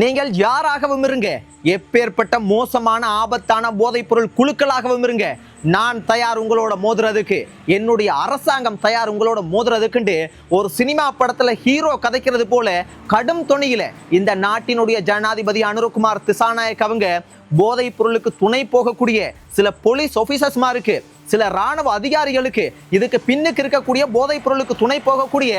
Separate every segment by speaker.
Speaker 1: நீங்கள் யாராகவும் இருங்க. எப்பேற்பட்ட மோசமான ஆபத்தான போதைப்பொருள் குழுக்களாகவும் இருங்க. நான் தயார் உங்களோட மோதுறதுக்கு. என்னுடைய அரசாங்கம் தயார் உங்களோட மோதுறதுக்குண்டு ஒரு சினிமா படத்துல ஹீரோ கதைக்கிறது போல கடும் துணியில் இந்த நாட்டினுடைய ஜனாதிபதி அனுரகுமார் திசாநாயக் அவங்க போதைப் பொருளுக்கு துணை போகக்கூடிய சில போலீஸ் ஆபீசர்ஸ்மாருக்கு சில ராணுவ அதிகாரிகளுக்கு இதுக்கு பின்னுக்கு இருக்கக்கூடிய போதைப் பொருளுக்கு துணை போகக்கூடிய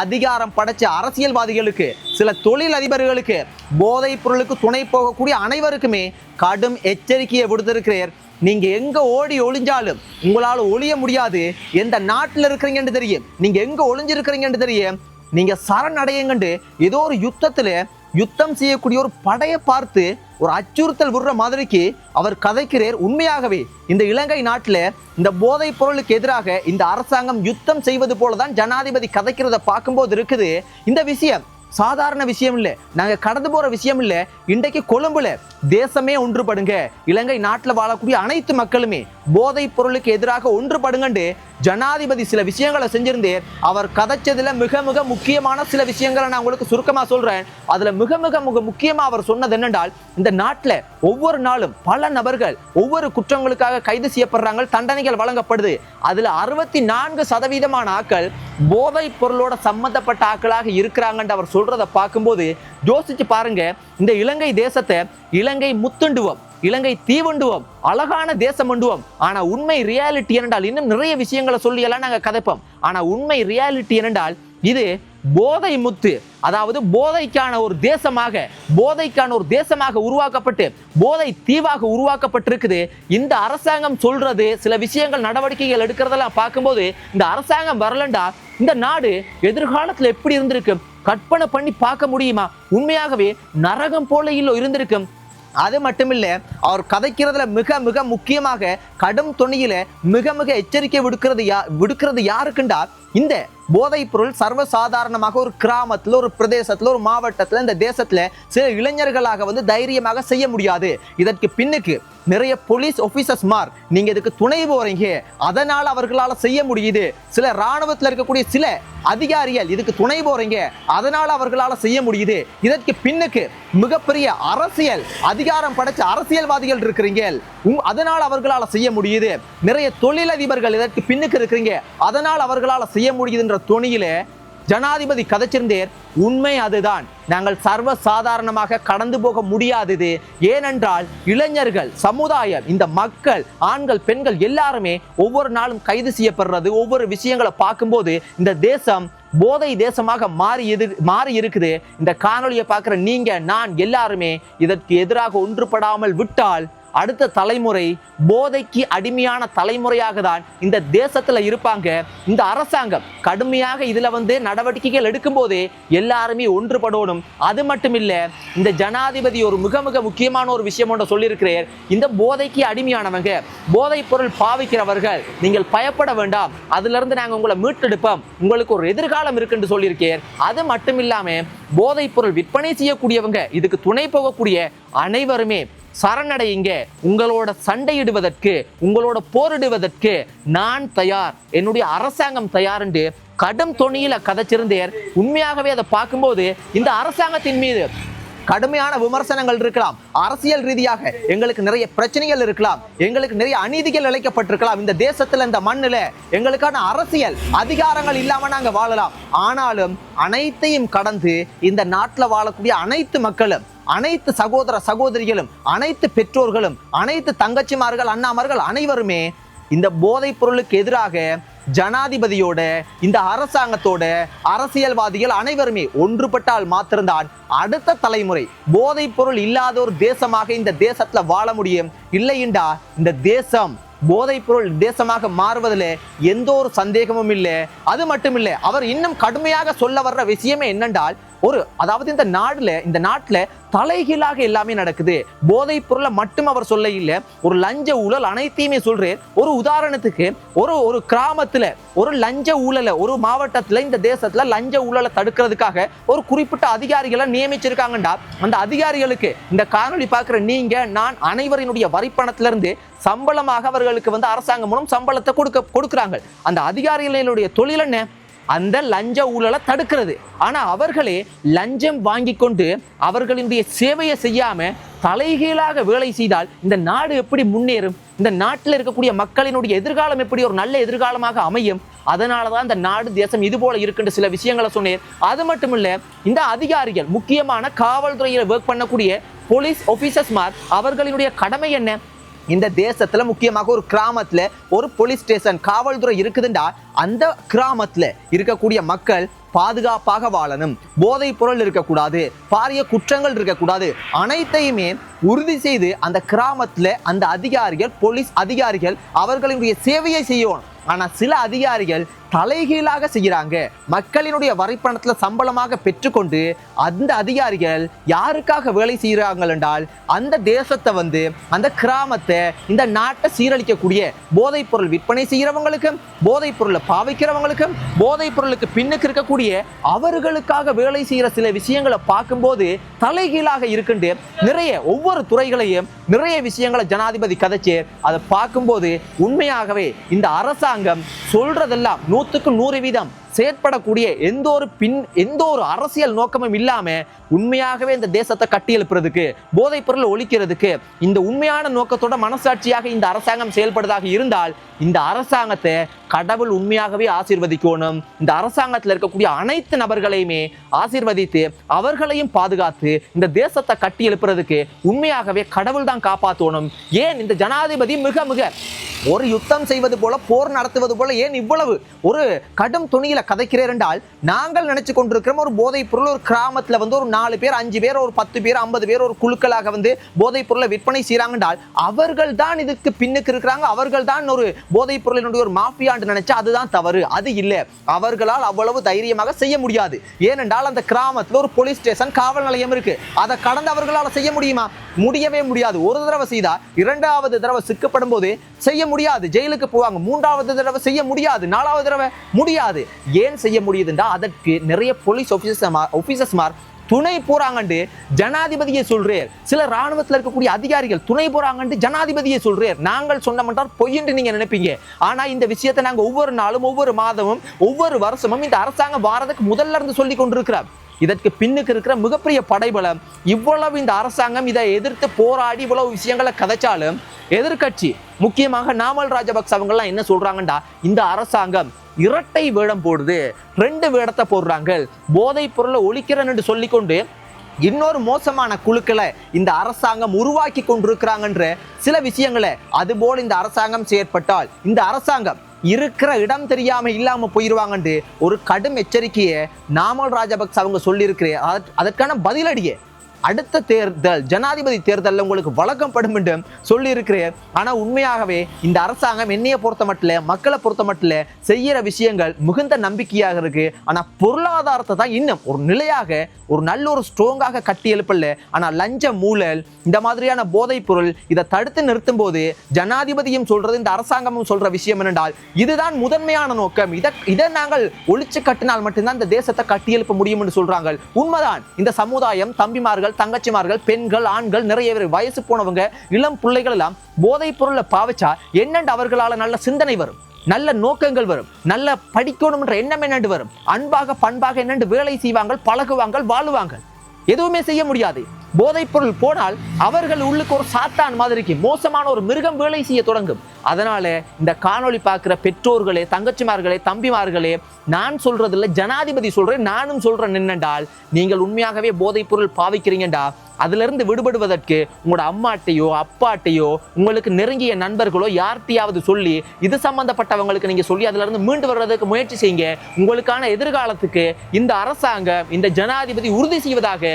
Speaker 1: அதிகாரம் படைச்ச அரசியல்வாதிகளுக்கு சில தொழில் அதிபர்களுக்கு போதைப் பொருளுக்கு துணை போகக்கூடிய அனைவருக்குமே கடும் எச்சரிக்கையை விடுத்திருக்கிறார். நீங்க எங்க ஓடி ஒளிஞ்சாலும் உங்களால் ஒளிய முடியாது. எந்த நாட்டில் இருக்கிறீங்கன்னு தெரியும் நீங்க எங்க ஒளிஞ்சிருக்கிறீங்கன்னு தெரியும் நீங்க சரணடையுங்கண்டு ஏதோ ஒரு யுத்தத்தில் யுத்தம் செய்யக்கூடிய ஒரு படையை பார்த்து ஒரு அச்சுறுத்தல் விடுற மாதிரிக்கு அவர் கதைக்கிறார். உண்மையாகவே இந்த இலங்கை நாட்டில் இந்த போதைப் பொருளுக்கு எதிராக இந்த அரசாங்கம் யுத்தம் செய்வது போல தான் ஜனாதிபதி கதைக்கிறத பார்க்கும்போது இருக்குது. இந்த விஷயம் சாதாரண விஷயம் இல்லை நாங்க கடந்து போற விஷயம் இல்லை இன்றைக்கு கொழும்புல தேசமே ஒன்றுபடுங்க. இலங்கை நாட்டில் வாழக்கூடிய அனைத்து மக்களுமே போதைப் பொருளுக்கு எதிராக ஒன்றுபடுங்கண்டு ஜனாதிபதி சில விஷயங்களை செஞ்சிருந்தேன். அவர் கதைச்சதுல மிக மிக முக்கியமான சில விஷயங்களை நான் உங்களுக்கு சுருக்கமா சொல்றேன். அதுல மிக மிக மிக முக்கியமா அவர் சொன்னது என்னென்றால் இந்த நாட்டில் ஒவ்வொரு நாளும் பல நபர்கள் ஒவ்வொரு குற்றங்களுக்காக கைது செய்யப்படுறாங்க தண்டனைகள் வழங்கப்படுது. அதுல அறுபத்தி நான்கு சதவீதமான ஆட்கள் போதைப் பொருளோட சம்பந்தப்பட்ட ஆக்களாக இருக்கிறாங்கன்னு அவர் சொல்றதை பார்க்கும்போது யோசிச்சு பாருங்க. இந்த இலங்கை தேசத்தை இலங்கை முத்துண்டுவோம் இலங்கை தீவண்டுவோம் அழகான தேசம் உண்டுவோம். ஆனா உண்மை ரியாலிட்டி என்னென்றால் இன்னும் நிறைய விஷயங்களை சொல்லி எல்லாம் நாங்க கதைப்போம். ஆனா உண்மை ரியாலிட்டி என்னென்றால் இது போதை முத்து அதாவது போதைக்கான ஒரு தேசமாக போதைக்கான ஒரு தேசமாக உருவாக்கப்பட்டு போதை தீவாக உருவாக்கப்பட்டிருக்குது. இந்த அரசாங்கம் சொல்றது சில விஷயங்கள் நடவடிக்கைகள் எடுக்கிறதெல்லாம் பார்க்கும்போது இந்த அரசாங்கம் வரலண்டா இந்த நாடு எதிர்காலத்துல எப்படி இருந்திருக்கு? கற்பனை பண்ணி பார்க்க முடியுமா? உண்மையாகவே நரகம் போல இல்லோ இருந்திருக்கும். அது மட்டுமில்ல அவர் கதைக்கிறதுல மிக மிக முக்கியமாக கடும் துணியில மிக மிக எச்சரிக்கை விடுக்கிறது யா விடுக்கிறது யாருக்குண்டா? இந்த போதைப் பொருள் சர்வசாதாரணமாக ஒரு கிராமத்தில் ஒரு பிரதேசத்தில் ஒரு மாவட்டத்தில் இந்த தேசத்தில் சில இளைஞர்களாக வந்து தைரியமாக செய்ய முடியாது. இதற்கு பின்னுக்கு நிறைய போலீஸ் ஆஃபீஸர்ஸ் மார் நீங்க இதுக்கு துணை போறீங்க. அதனால அவர்களால் செய்ய முடியுது. சில இராணுவத்தில் இருக்கக்கூடிய சில அதிகாரிகள் இதுக்கு துணை போறீங்க. அதனால அவர்களால் செய்ய முடியுது. இதற்கு பின்னுக்கு மிகப்பெரிய அரசியல் அதிகாரம் படைச்ச அரசியல்வாதிகள் இருக்கிறீங்க. அதனால் அவர்களால் செய்ய முடியுது. நிறைய தொழிலதிபர்கள் இதற்கு பின்னுக்கு இருக்கிறீங்க. அதனால் அவர்களால் செய்ய முடியுதுன்ற துணியில ஜனாதிபதி கதைச்சிருந்தேர் உண்மை அதுதான். நாங்கள் சர்வ சாதாரணமாக கடந்து போக முடியாதது. ஏனென்றால் இளைஞர்கள் சமுதாயம் இந்த மக்கள் ஆண்கள் பெண்கள் எல்லாருமே ஒவ்வொரு நாளும் கைது செய்யப்படுறது ஒவ்வொரு விஷயங்களை பார்க்கும்போது இந்த தேசம் போதை தேசமாக மாறி எது மாறி இருக்குது. இந்த காணொளியை பார்க்குற நீங்க நான் எல்லாருமே இதற்கு எதிராக ஒன்றுபடாமல் விட்டால் அடுத்த தலைமுறை போதைக்கு அடிமையான தலைமுறையாக தான் இந்த தேசத்துல இருப்பாங்க. இந்த அரசாங்கம் கடுமையாக இதுல வந்து நடவடிக்கைகள் எடுக்கும்போதே எல்லாருமே ஒன்றுபடணும். அது மட்டும் இல்ல இந்த ஜனாதிபதி ஒரு மிக மிக முக்கியமான ஒரு விஷயம் ஒன்று சொல்லியிருக்கிறார். இந்த போதைக்கு அடிமையானவங்க போதைப் பொருள் பாவிக்கிறவர்கள் நீங்கள் பயப்பட வேண்டாம். அதுல இருந்து உங்களை மீட்டெடுப்போம். உங்களுக்கு ஒரு எதிர்காலம் இருக்குன்னு சொல்லியிருக்கேன் அது மட்டும் இல்லாம போதைப் பொருள் விற்பனை செய்யக்கூடியவங்க இதுக்கு துணை போகக்கூடிய அனைவருமே சரணடையுங்க உங்களோட சண்டையிடுவதற்கு உங்களோட போரிடுவதற்கு நான் தயார். என்னுடைய அரசாங்கம் தயார் என்று கடும் தொனியில கதைச்சிருந்தேர் உண்மையாகவே அதை பார்க்கும்போது இந்த அரசாங்கத்தின் மீது கடுமையான விமர்சனங்கள் இருக்கலாம். அரசியல் ரீதியாக எங்களுக்கு நிறைய பிரச்சனைகள் இருக்கலாம். எங்களுக்கு நிறைய அநீதிகள் இழைக்கப்பட்டிருக்கலாம் இந்த தேசத்துல இந்த மண்ணில் எங்களுக்கான அரசியல் அதிகாரங்கள் இல்லாம நாங்க வாழலாம். ஆனாலும் அனைத்தையும் கடந்து இந்த நாட்டில் வாழக்கூடிய அனைத்து மக்களும் அனைத்து சகோதர சகோதரிகளும் அனைத்து பெற்றோர்களும் அனைத்து தங்கச்சிமார்கள் அண்ணாமார்கள் அனைவருமே இந்த போதைப் பொருளுக்கு எதிராக ஜனாதிபதியோட இந்த அரசாங்கத்தோட அரசியல்வாதிகள் அனைவருமே ஒன்றுபட்டால் மாத்திருந்தான் அடுத்த தலைமுறை. போதைப் பொருள் இல்லாத ஒரு தேசமாக இந்த தேசத்துல வாழ முடியும். இல்லையென்றா இந்த தேசம் போதைப் பொருள் தேசமாக மாறுவதில் எந்த ஒரு சந்தேகமும் இல்லை. அது மட்டும் இல்லை அவர் இன்னும் கடுமையாக சொல்ல வர்ற விஷயமே என்னென்றால் ஒரு அதாவது இந்த நாடுல இந்த நாட்டில் தலைகீழாக எல்லாமே நடக்குது. போதைப் பொருளை மட்டும் அவர் சொல்ல இல்லை ஒரு லஞ்ச ஊழல் அனைத்தையுமே சொல்றேன் ஒரு உதாரணத்துக்கு ஒரு ஒரு கிராமத்துல ஒரு லஞ்ச ஊழலை ஒரு மாவட்டத்துல இந்த தேசத்துல லஞ்ச ஊழலை தடுக்கிறதுக்காக ஒரு குறிப்பிட்ட அதிகாரிகளை நியமிச்சிருக்காங்கடா அந்த அதிகாரிகளுக்கு இந்த காணொளி பார்க்குற நீங்க நான் அனைவரினுடைய வரிப்பணத்திலிருந்து சம்பளமாக அவர்களுக்கு வந்து அரசாங்கம் மூலம் சம்பளத்தை கொடுக்க கொடுக்குறாங்க. அந்த அதிகாரிகளுடைய தொழில் என்ன? அந்த லஞ்ச ஊழலை தடுக்கிறது. ஆனால் அவர்களே லஞ்சம் வாங்கி கொண்டு அவர்களுடைய சேவையை செய்யாமல் தலைகீழாக வேலை செய்தால் இந்த நாடு எப்படி முன்னேறும்? இந்த நாட்டில் இருக்கக்கூடிய மக்களினுடைய எதிர்காலம் எப்படி ஒரு நல்ல எதிர்காலமாக அமையும்? அதனால தான் இந்த நாடு தேசம் இது போல இருக்குன்ற சில விஷயங்களை சொன்னேன். அது மட்டும் இல்லை இந்த அதிகாரிகள் முக்கியமான காவல்துறையில் ஒர்க் பண்ணக்கூடிய போலீஸ் ஆஃபீஸர்ஸ்மார் அவர்களினுடைய கடமை என்ன? இந்த தேசத்துல முக்கியமாக ஒரு கிராமத்துல ஒரு போலீஸ் ஸ்டேஷன் காவல்துறை இருக்குதுண்டா. அந்த கிராமத்துல இருக்கக்கூடிய மக்கள் பாதுகாப்பாக வாழணும். போதைப் பொருள் இருக்கக்கூடாது பாரிய குற்றங்கள் இருக்கக்கூடாது. அனைத்தையுமே உறுதி செய்து அந்த கிராமத்துல அந்த அதிகாரிகள் போலீஸ் அதிகாரிகள் அவர்களுடைய சேவையை செய்யணும். ஆனால் சில அதிகாரிகள் தலைகீழாக செய்கிறாங்க மக்களினுடைய வரிப்பணத்துல சம்பளமாக பெற்றுக்கொண்டு அந்த அதிகாரிகள் யாருக்காக வேலை செய்கிறாங்க என்றால் அந்த தேசத்தை வந்து அந்த கிராமத்தை இந்த நாட்டை சீரழிக்கக்கூடிய போதைப் பொருள் விற்பனை செய்கிறவங்களுக்கும் போதைப் பொருளை பாவிக்கிறவங்களுக்கும் போதைப் பொருளுக்கு பின்னுக்கு இருக்கக்கூடிய அவர்களுக்காக வேலை செய்கிற சில விஷயங்களை பார்க்கும்போது தலைகீழாக இருக்குண்டு நிறைய ஒவ்வொரு துறைகளையும் நிறைய விஷயங்களை ஜனாதிபதி கதைச்சு அதை பார்க்கும்போது உண்மையாகவே இந்த அங்க சொல்றதெல்லாம் நூற்றுக்கு நூறு வீதம். செயற்படக்கூடிய எந்த ஒரு பின் எந்த ஒரு அரசியல் நோக்கமும் இல்லாம உண்மையாகவே இந்த தேசத்தை கட்டி எழுப்புறதுக்கு போதைப் பொருள் ஒழிக்கிறதுக்கு இந்த உண்மையான நோக்கத்தோட மனசாட்சியாக இந்த அரசாங்கம் செயல்படுவதாக இருந்தால் இந்த அரசாங்கத்தை கடவுள் உண்மையாகவே ஆசீர்வதிக்கணும். இந்த அரசாங்கத்தில் இருக்கக்கூடிய அனைத்து நபர்களையுமே ஆசீர்வதித்து அவர்களையும் பாதுகாத்து இந்த தேசத்தை கட்டி எழுப்புறதுக்கு உண்மையாகவே கடவுள் தான் காப்பாற்றணும் ஏன் இந்த ஜனாதிபதி மிக மிக ஒரு யுத்தம் செய்வது போல போர் நடத்துவது போல ஏன் இவ்வளவு ஒரு கடும் துணியில கதைக்கிறேன் என்றால் நாங்கள் நினைச்சு கொண்டிருக்கிறோம் ஒரு போதைப் பொருள் ஒரு கிராமத்துல வந்து ஒரு நாலு பேர் அஞ்சு பேர் ஒரு பத்து பேர் ஐம்பது பேர் ஒரு குழுக்களாக வந்து போதைப் பொருளை விற்பனை செய்கிறாங்க என்றால் அவர்கள் தான் இதுக்கு பின்னுக்கு இருக்கிறாங்க. அவர்கள் தான் ஒரு போதைப் பொருளினுடைய ஒரு மாஃபியாண்டு நினைச்சா அதுதான் தவறு. அது இல்லை. அவர்களால் அவ்வளவு தைரியமாக செய்ய முடியாது. ஏனென்றால் அந்த கிராமத்துல ஒரு போலீஸ் ஸ்டேஷன் காவல் நிலையம் இருக்கு. அதை கடந்து அவர்களால் செய்ய முடியுமா? முடியவே முடியாது. ஒரு தடவை செய்தா இரண்டாவது தடவை சிக்கப்படும் போது செய்ய முடியாது. ஜெயிலுக்கு போவாங்க. மூன்றாவது தடவை செய்ய முடியாது. நாலாவது தடவை முடியாது. ஏன் செய்ய முடியுதுன்றா அதற்கு நிறைய போலீஸ் ஆபீசர்ஸ் ஆபீசர்ஸ்மார் துணை போறாங்கண்டு ஜனாதிபதியை சொல்றார். சில ராணுவத்தில் இருக்கக்கூடிய அதிகாரிகள் துணை போறாங்கண்டு ஜனாதிபதியை சொல்றார். நாங்கள் சொன்ன மாட்டார் பொய்யென்று நீங்க நினைப்பீங்க. ஆனா இந்த விஷயத்தை நாங்கள் ஒவ்வொரு நாளும் ஒவ்வொரு மாதமும் ஒவ்வொரு வருஷமும் இந்த அரசாங்கம் வாரதுக்கு முதல்ல இருந்து சொல்லி கொண்டிருக்கிறார். இதற்கு பின்னுக்கு இருக்கிற மிகப்பெரிய படைபலம். இவ்வளவு இந்த அரசாங்கம் இதை எதிர்த்து போராடி இவ்வளவு விஷயங்களை கதைச்சாலும் எதிர்க்கட்சி முக்கியமாக நாமல் ராஜபக்ச அவங்கெல்லாம் என்ன சொல்கிறாங்கண்டா இந்த அரசாங்கம் இரட்டை வேடம் போடுது ரெண்டு வேடத்தை போடுறாங்க போதைப் பொருளை ஒழிக்கிறேன்னு சொல்லிக்கொண்டு இன்னொரு மோசமான குழுக்களை இந்த அரசாங்கம் உருவாக்கி கொண்டிருக்கிறாங்கன்ற சில விஷயங்களை அதுபோல் இந்த அரசாங்கம் செயற்பட்டால் இந்த அரசாங்கம் இருக்கிற இடம் தெரியாம இல்லாம போயிருவாங்கன்ட்டு ஒரு கடும் எச்சரிக்கையை நாமல் ராஜபக்ச அவங்க சொல்லியிருக்கிற. அதற்கான பதிலடியை. அடுத்த தேர்தல் ஜனாதிபதி தேர்தலில் உங்களுக்கு வழங்கப்படும் என்று சொல்லியிருக்கிறேன். ஆனால் உண்மையாகவே இந்த அரசாங்கம் என்னைய பொறுத்த மட்டும் மக்களை பொறுத்த மட்டும் செய்யற விஷயங்கள் மிகுந்த நம்பிக்கையாக இருக்கு. ஆனால் பொருளாதாரத்தை தான் இன்னும் ஒரு நிலையாக ஒரு நல்ல ஒரு ஸ்ட்ராங்காக கட்டி எழுப்பல. ஆனால் லஞ்ச மூழல் இந்த மாதிரியான போதைப் பொருள் இதை தடுத்து நிறுத்தும் போது ஜனாதிபதியும் சொல்றது இந்த அரசாங்கமும் சொல்ற விஷயம் என்னென்றால் இதுதான் முதன்மையான நோக்கம். இதை இதை நாங்கள் ஒழிச்சு கட்டினால் மட்டும்தான் இந்த தேசத்தை கட்டியெழுப்ப முடியும் என்று சொல்றாங்க. உண்மைதான். இந்த சமுதாயம் தம்பிமார்கள் தங்கச்சிமார்கள் பெண்கள் ஆண்கள் நிறைய பேர் வயசு போனவங்க இளம் பிள்ளைகள் எல்லாம் போதைப் பொருளை பாவிச்சா என்னண்டு அவர்களால நல்ல சிந்தனை வரும்? நல்ல நோக்கங்கள் வரும்? நல்ல படிக்கணும்ன்ற எண்ணம் என்னண்டு வரும்? அன்பாக பண்பாக என்னண்டு வேலை செய்வாங்க பழகுவாங்க வாழுவாங்க எதுவுமே செய்ய முடியாது. போதைப்பொருள் போனால் அவர்கள் உள்ளுக்கு ஒரு சாத்தான் மாதிரிக்கு மோசமான ஒரு மிருகம் வேலை செய்ய தொடங்கும். அதனால இந்த காணொளி பார்க்குற பெற்றோர்களே தங்கச்சிமார்களே தம்பிமார்களே நான் சொல்றதில்ல ஜனாதிபதி சொல்றேன் நானும் சொல்றேன் என்னென்றால் நீங்கள் உண்மையாகவே போதைப்பொருள் பாவிக்கிறீங்கடா. அதிலிருந்து விடுபடுவதற்கு உங்களோட அம்மாட்டையோ அப்பாட்டையோ உங்களுக்கு நெருங்கிய நண்பர்களோ யார்கிட்டயாவது சொல்லி இது சம்பந்தப்பட்டவங்களுக்கு நீங்க சொல்லி அதிலிருந்து மீண்டு வர்றதுக்கு முயற்சி செய்யுங்க. உங்களுக்கான எதிர்காலத்துக்கு இந்த அரசாங்கம் இந்த ஜனாதிபதி உறுதி செய்வதாக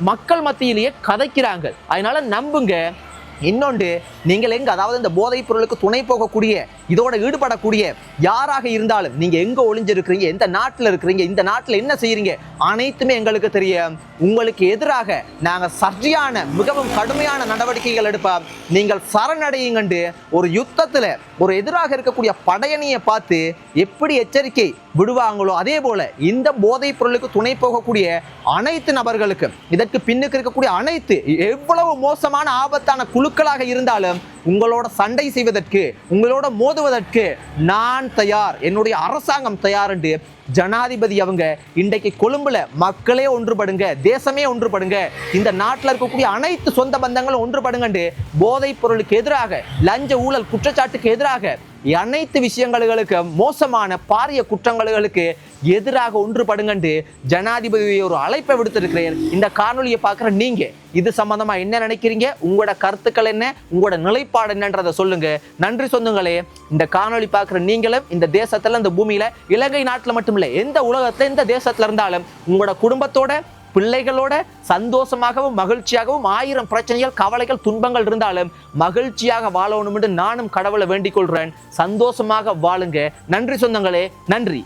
Speaker 1: மக்கள் மத்தியிலேயே கதைக்கிறாங்க. அதனால நம்புங்க. இன்னொன்று நீங்கள் எங்க அதாவது இந்த போதைப் பொருளுக்கு துணை போகக்கூடிய இதோட ஈடுபடக்கூடிய யாராக இருந்தாலும் நீங்க எங்க ஒளிஞ்சிருக்கிறீங்க எந்த நாட்டில் இருக்கிறீங்க இந்த நாட்டில் என்ன செய்கிறீங்க அனைத்துமே எங்களுக்கு தெரியும். உங்களுக்கு எதிராக நாங்கள் சர்ஜியான மிகவும் கடுமையான நடவடிக்கைகள் எடுப்போம். நீங்கள் சரணடையுங்கண்டு ஒரு யுத்தத்தில் ஒரு எதிராக இருக்கக்கூடிய படையணியை பார்த்து எப்படி எச்சரிக்கை விடுவாங்களோ? அதே போல இந்த போதைப் பொருளுக்கு துணை போகக்கூடிய அனைத்து நபர்களுக்கும் இதற்கு பின்னுக்கு இருக்கக்கூடிய அனைத்து எவ்வளவு மோசமான ஆபத்தான குழுக்களாக இருந்தாலும் உங்களோட சண்டை செய்வதற்கு உங்களோட மோதுவதற்கு நான் தயார். என்னுடைய அரசாங்கம் தயார் என்று ஜனாதிபதி அவங்க இன்றைக்கு கொழும்புல மக்களே ஒன்றுபடுங்க தேசமே ஒன்றுபடுங்க இந்த நாட்டில் இருக்கக்கூடிய அனைத்து சொந்த பந்தங்களும் ஒன்றுபடுங்கண்டு போதைப் பொருளுக்கு எதிராக லஞ்ச ஊழல் குற்றச்சாட்டுக்கு எதிராக அனைத்து விஷயங்களுக்கு மோசமான பாரிய குற்றங்களுக்கு எதிராக ஒன்றுபடுங்கண்டு ஜனாதிபதி ஒரு அழைப்பை விடுத்திருக்கிறேன். இந்த காணொலியை பார்க்குற நீங்கள் இது சம்பந்தமாக என்ன நினைக்கிறீங்க? உங்களோட கருத்துக்கள் என்ன? உங்களோட நிலைப்பாடு என்னன்றதை சொல்லுங்க. நன்றி சொந்தங்களே இந்த காணொளி பார்க்குற நீங்களும் இந்த தேசத்தில் இந்த பூமியில் இலங்கை நாட்டில் மட்டும் இல்லை எந்த உலகத்தில் எந்த தேசத்தில் இருந்தாலும் உங்களோட குடும்பத்தோட பிள்ளைகளோட சந்தோஷமாகவும் மகிழ்ச்சியாகவும் ஆயிரம் பிரச்சனைகள் கவலைகள் துன்பங்கள் இருந்தாலும் மகிழ்ச்சியாக வாழணும் என்று நானும் கடவுளை வேண்டிக் கொள்கிறேன் சந்தோஷமாக வாழுங்க. நன்றி சொந்தங்களே நன்றி.